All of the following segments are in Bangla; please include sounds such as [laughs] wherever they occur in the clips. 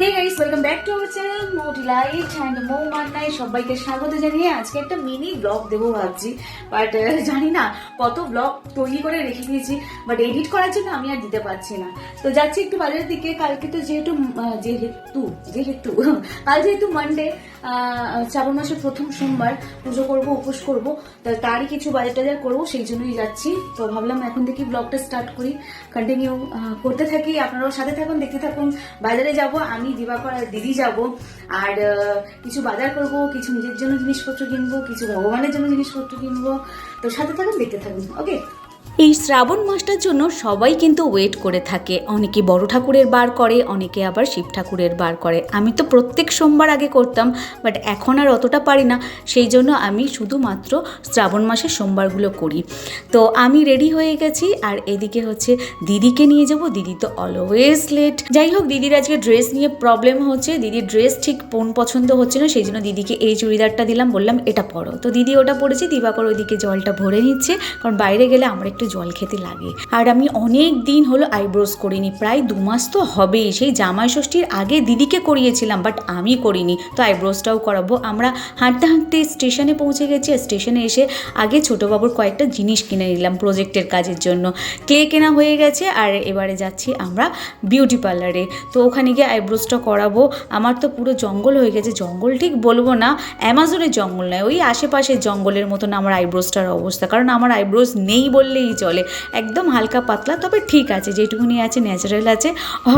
Hey guys welcome back to our channel Mo delight and Mo মান্নায় সবাইকে স্বাগত জানিয়ে আজকে একটা মিনি ব্লগ দেবো ভাবছি। বাট জানি না কত ব্লগ তৈরি করে রেখে দিয়েছি বাট এডিট করার জন্য আমি আর দিতে পারছি না। তো যাচ্ছি একটু বাজারের দিকে। কালকে তো যেহেতু যেহেতু যেহেতু, [laughs] কাল যেহেতু মানডে শ্রাবণ মাসের প্রথম সোমবার, পুজো করব, উপোস করব, তো তারই কিছু বাজার টাজার করব, সেই জন্যই যাচ্ছি। তো ভাবলাম এখন থেকে ব্লগটা স্টার্ট করি। কন্টিনিউ করতে থাকি। আপনারাও সাথে থাকুন, দেখতে থাকুন। বাজারে যাব, আমি দিবাকর আর দিদি যাব। আর কিছু বাজার করব, কিছু নিজের জন্য জিনিসপত্র কিনবো, কিছু ভগবানের জন্য জিনিসপত্র কিনবো। তো সাথে থাকুন, দেখতে থাকুন ওকে এই শ্রাবণ মাসটার জন্য সবাই কিন্তু ওয়েট করে থাকে। অনেকে বড় ঠাকুরের বার করে, অনেকে আবার শিব ঠাকুরের বার করে। আমি তো প্রত্যেক সোমবার আগে করতাম বাট এখন আর অতটা পারি না। সেই জন্য আমি শুধুমাত্র শ্রাবণ মাসের সোমবারগুলো করি। তো আমি রেডি হয়ে গেছি, আর এদিকে হচ্ছে দিদিকে নিয়ে যাব। দিদি তো অলওয়েজ লেট যাই হোক, দিদির আজকে ড্রেস নিয়ে প্রবলেম হচ্ছে। দিদির ড্রেস ঠিক কোন পছন্দ হচ্ছে না, সেই জন্য দিদিকে এই চুড়িদারটা দিলাম, বললাম এটা পরো। তো দিদি ওটা পরেছে, দিবাকর ওইদিকে জলটা ভরে নিচ্ছে। কারণ বাইরে গেলে আমার একটু জল খেতে লাগে। আর আমি অনেক দিন হলো আইব্রোজ করিনি, প্রায় দু মাস তো হবেই। সেই জামাই ষষ্ঠীর আগে দিদিকে করিয়েছিলাম বাট আমি করিনি। তো আইব্রোজটাও করাবো। আমরা হাঁটতে হাঁটতে স্টেশনে পৌঁছে গেছি আর স্টেশনে এসে আগে ছোটোবাবুর কয়েকটা জিনিস কিনে নিলাম প্রজেক্টের কাজের জন্য। ক্লে কেনা হয়ে গেছে আর এবারে যাচ্ছি আমরা বিউটি পার্লারে তো ওখানে গিয়ে আইব্রোজটা করাবো। আমার তো পুরো জঙ্গল হয়ে গেছে। জঙ্গল ঠিক বলব না অ্যামাজনের জঙ্গল নয়, ওই আশেপাশের জঙ্গলের মতন আমার আইব্রোজটার অবস্থা। কারণ আমার আইব্রোজ নেই বললেই চলে। একদম হালকা পাতলা, তবে ঠিক আছে, যেটুকুনি আছে ন্যাচারাল আছে,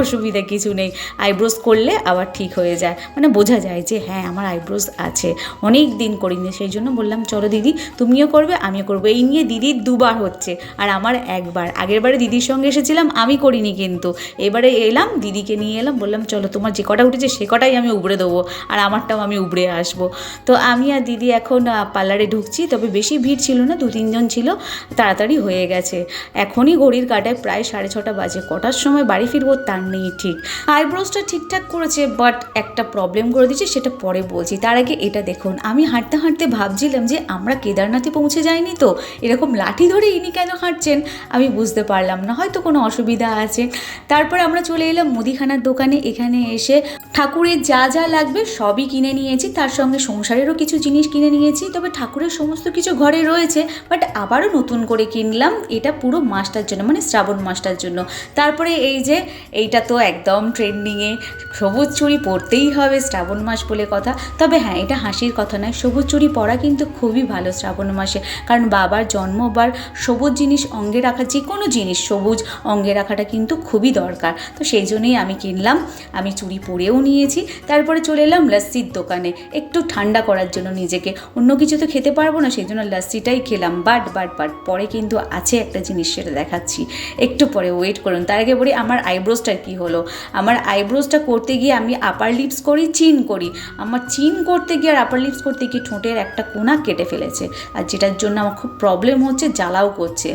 অসুবিধা কিছু নেই। আইব্রোজ করলে আবার ঠিক হয়ে যায়। মানে বোঝা যায় যে হ্যাঁ আমার আইব্রোজ আছে। অনেক দিন করিনি, সেই জন্য বললাম, চলো দিদি, তুমিও করবে, আমিও করব। এই নিয়ে দিদির দুবার হচ্ছে, আর আমার একবার। আগের বারে দিদির সঙ্গে এসেছিলাম, আমি করিনি কিন্তু। এবারে এলাম, দিদিকে নিয়ে এলাম, বললাম, চলো, তোমার যে কটা উঠেছে, সে কটাই আমি উবড়ে দেবো, আর আমারটাও আমি উবড়ে আসব। তো আমি আর দিদি এখন পার্লারে ঢুকছি, তবে বেশি ভিড় ছিল না দু তিনজন ছিল, তাড়াতাড়ি হয়ে গেছে। এখনই ঘড়ির কাটায় প্রায় সাড়ে ছটা বাজে। কটার সময় বাড়ি ফিরবো তার নেই ঠিক। আইব্রোজটা ঠিকঠাক করেছে বাট একটা প্রবলেম করে দিয়েছে, সেটা পরে বলছি। তার আগে এটা দেখুন। আমি হাঁটতে হাঁটতে ভাবছিলাম যে আমরা কেদারনাথে পৌঁছে যাইনি তো। এরকম লাঠি ধরে ইনি কেন হাঁটছেন? আমি বুঝতে পারলাম না। হয়তো কোনো অসুবিধা আছে। তারপর আমরা চলে এলাম মুদিখানার দোকানে। এখানে এসে ঠাকুরের যা যা লাগবে সবই কিনে নিয়েছি। তার সঙ্গে সংসারেরও কিছু জিনিস কিনে নিয়েছি। তবে ঠাকুরের সমস্ত কিছু ঘরে রয়েছে বাট আবারও নতুন করে কিনলাম। এটা পুরো মাসটার জন্য মানে শ্রাবণ মাসটার জন্য। তারপরে এই যে, এইটা তো একদম ট্রেন্ডিংয়ে সবুজ চুড়ি পরতেই হবে শ্রাবণ মাস বলে কথা। তবে হ্যাঁ এটা হাসির কথা নয়, সবুজ চুড়ি পরা কিন্তু খুবই ভালো শ্রাবণ মাসে। কারণ বাবার জন্মবার সবুজ জিনিস অঙ্গে রাখা যে কোনো জিনিস সবুজ অঙ্গে রাখাটা কিন্তু খুবই দরকার। তো সেই জন্যই আমি কিনলাম, আমি চুড়ি পরেও নিয়েছি। তারপরে চলে এলাম লস্যির দোকানে, একটু ঠান্ডা করার জন্য নিজেকে। অন্য কিছু তো খেতে পারব না, সেই জন্য লস্যিটাই খেলাম। বাট বাট বাট, পরে কিন্তু আছে একটা জিনিস সেটা দেখাচ্ছি। একটু পরে ওয়েট করুন। তার আগে বলি, আমার আইব্রোজটার কি হলো? আমার আইব্রোজটা করতে গিয়ে আমি আপার লিপস করি চিন করি। আমার চিন করতে গিয়ে আর আপার লিপস করতে গিয়ে ঠোঁটের একটা কোনা কেটে ফেলেছে। আর যেটার জন্য আমার খুব প্রবলেম হচ্ছে, জ্বালাও করছে।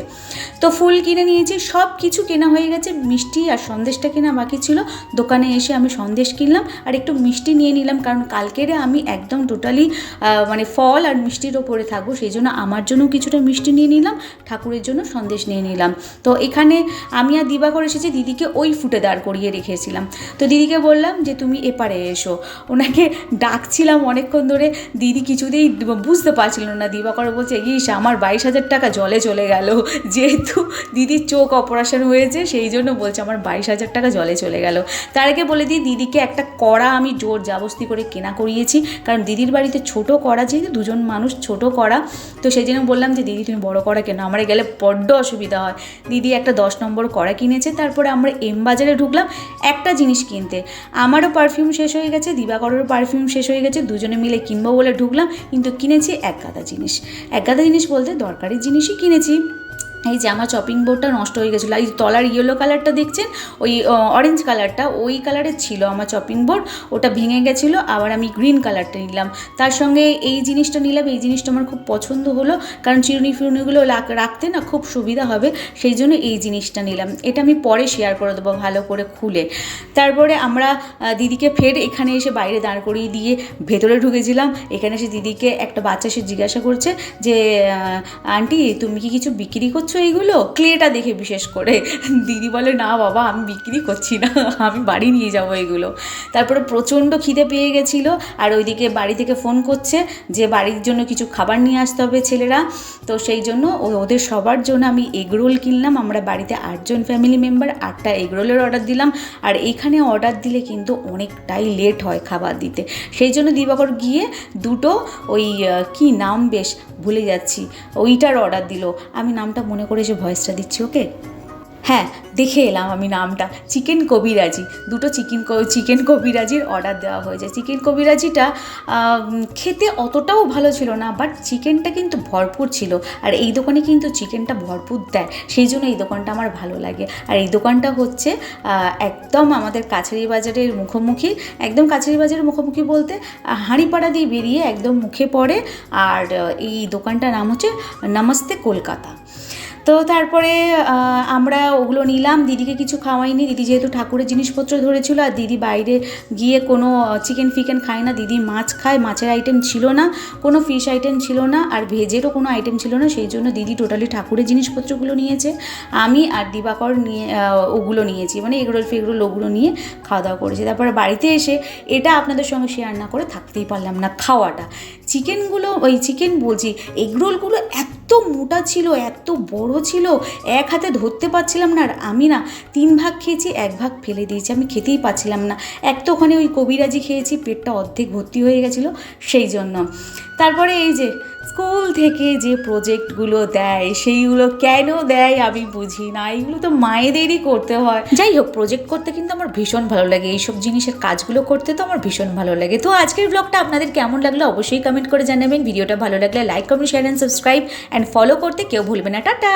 তো ফুল কিনে নিয়েছি, সব কিছু কেনা হয়ে গেছে। মিষ্টি আর সন্দেশটা কেনা বাকি ছিল। দোকানে এসে আমি সন্দেশ কিনলাম আর একটু মিষ্টি নিয়ে নিলাম। কারণ কালকেরে আমি একদম টোটালি মানে ফল আর মিষ্টির ওপরে থাকব। সেই জন্য আমার জন্য কিছুটা মিষ্টি নিয়ে নিলাম। ঠাকুরের জন্য সন্দেশ নিয়ে নিলাম। তো এখানে আমি আর দিবাকর এসেছি, দিদিকে ওই ফুটে দাঁড় করিয়ে রেখেছিলাম। তো দিদিকে বললাম যে, তুমি এপারে এসো। ওনাকে ডাকছিলাম অনেকক্ষণ ধরে। দিদি কিছুতেই বুঝতে পারছিল না। দিবাকর বলছে, ইস, আমার বাইশ হাজার টাকা জলে চলে গেল। যেহেতু দিদির চোখ অপারেশন হয়েছে, সেই জন্য বলছে আমার বাইশ হাজার টাকা জলে চলে গেল। তার আগে বলে দিই, দিদিকে একটা কড়া আমি জোর জাবস্তি করে কেনা করিয়েছি। কারণ দিদির বাড়িতে ছোট কড়া, যেহেতু দুজন মানুষ ছোট কড়া, তো সেই জন্য বললাম যে, দিদি, তুমি বড় কড়া কেন? আমার গেলে বড্ড অসুবিধা হয়। দিদি একটা দশ নম্বর কড়া কিনেছে, তারপরে আমরা এম বাজারে ঢুকলাম একটা জিনিস কিনতে। আমারও পারফিউম শেষ হয়ে গেছে, দিবাকরেরও পারফিউম শেষ হয়ে গেছে, দুজনে মিলে কিনবো বলে ঢুকলাম, কিন্তু কিনেছি এক গাদা জিনিস। এক গাদা জিনিস বলতে দরকারি জিনিসই কিনেছি। এই যে আমার চপিং বোর্ডটা নষ্ট হয়ে গেছিল। এই তলার ইয়েলো কালারটা দেখছেন? ওই অরেঞ্জ কালারটা ওই কালারের ছিল আমার চপিং বোর্ড ওটা ভেঙে গেছিল, আবার আমি গ্রিন কালারটা নিলাম। তার সঙ্গে এই জিনিসটা নিলাম, এই জিনিসটা আমার খুব পছন্দ হলো। কারণ চিরুনি ফিরুনিগুলো রাখতে না খুব সুবিধা হবে, সেই জন্য এই জিনিসটা নিলাম। এটা আমি পরে শেয়ার করে দেবো, ভালো করে খুলে। তারপরে আমরা দিদিকে ফের এখানে এসে বাইরে দাঁড় করিয়ে দিয়ে ভেতরে ঢুকেছিলাম। এখানে এসে দিদিকে একটা বাচ্চা এসে জিজ্ঞাসা করছে যে আন্টি, তুমি কি কিছু বিক্রি করছ করছ এইগুলো ক্লেটা দেখে বিশেষ করে। দিদি বলে, না বাবা, আমি বিক্রি করছি না, আমি বাড়ি নিয়ে যাব এগুলো। তারপরে প্রচণ্ড খিদে পেয়ে গেছিল, আর ওইদিকে বাড়ি থেকে ফোন করছে যে, বাড়ির জন্য কিছু খাবার নিয়ে আসতে হবে ছেলেরা। তো সেই জন্য ওদের সবার জন্য আমি এগরোল কিনলাম। আমরা বাড়িতে আটজন ফ্যামিলি মেম্বার আটটা এগরোলের অর্ডার দিলাম। আর এখানে অর্ডার দিলে কিন্তু অনেকটাই লেট হয় খাবার দিতে। সেই জন্য দিবাকর গিয়ে দুটো ওই কি নাম বেশ ভুলে যাচ্ছি, ওইটার অর্ডার দিল। আমি নামটা মনে করে যে ভয়েসটা দিচ্ছি ওকে হ্যাঁ দেখে এলাম আমি নামটা। চিকেন কবিরাজি। দুটো চিকেন চিকেন কবিরাজির অর্ডার দেওয়া হয়েছে চিকেন কবিরাজিটা খেতে অতটাও ভালো ছিল না বাট চিকেনটা কিন্তু ভরপুর ছিল। আর এই দোকানে কিন্তু চিকেনটা ভরপুর দেয়। সেই জন্য এই দোকানটা আমার ভালো লাগে। আর এই দোকানটা হচ্ছে একদম আমাদের কাছারি বাজারের মুখোমুখি। একদম কাছারি বাজারের মুখোমুখি বলতে হাঁড়িপাড়া দিয়ে বেরিয়ে একদম মুখে পড়ে। আর এই দোকানটার নাম হচ্ছে, নমস্তে কলকাতা। তো তারপরে আমরা ওগুলো নিলাম। দিদিকে কিছু খাওয়াইনি। দিদি যেহেতু ঠাকুরের জিনিসপত্র ধরেছিল আর দিদি বাইরে গিয়ে কোনো চিকেন ফিকেন খায় না। দিদি মাছ খায়। মাছের আইটেম ছিল না। কোনো ফিশ আইটেম ছিল না। আর ভেজেরও কোনো আইটেম ছিল না। সেই জন্য দিদি টোটালি ঠাকুরের জিনিসপত্রগুলো নিয়েছে। আমি আর দিবাকর নিয়ে ওগুলো নিয়েছি। মানে এগরোল ফেগরোল ওগুলো নিয়ে খাওয়া দাওয়া করেছি। তারপরে বাড়িতে এসে এটা আপনাদের সঙ্গে শেয়ার না করে থাকতেই পারলাম না খাওয়াটা। চিকেনগুলো ওই চিকেন বলছি, এগরোলগুলো এত মোটা ছিল, এত বড় ছিল, এক হাতে ধরতে পারছিলাম না আর আমি না তিন ভাগ খেয়েছি, এক ভাগ ফেলে দিয়েছি, আমি খেতেই পারছিলাম না। এক তো ওখানে ওই কবিরাজি খেয়েছি, পেটটা অর্ধেক ভর্তি হয়ে গেছিল, সেই জন্য। তারপরে এই যে স্কুল থেকে যে প্রজেক্টগুলো দেয়, সেইগুলো কেন দেয় আমি বুঝি না। এইগুলো তো মায়েদেরই করতে হয়। যাই হোক প্রজেক্ট করতে কিন্তু আমার ভীষণ ভালো লাগে। এইসব জিনিসের কাজগুলো করতে তো আমার ভীষণ ভালো লাগে। তো আজকের ব্লগটা আপনাদের কেমন লাগল অবশ্যই কমেন্ট করে জানাবেন। ভিডিওটা ভালো লাগলে like comment share and subscribe and follow করতে কেউ ভুলবে না। টাটা!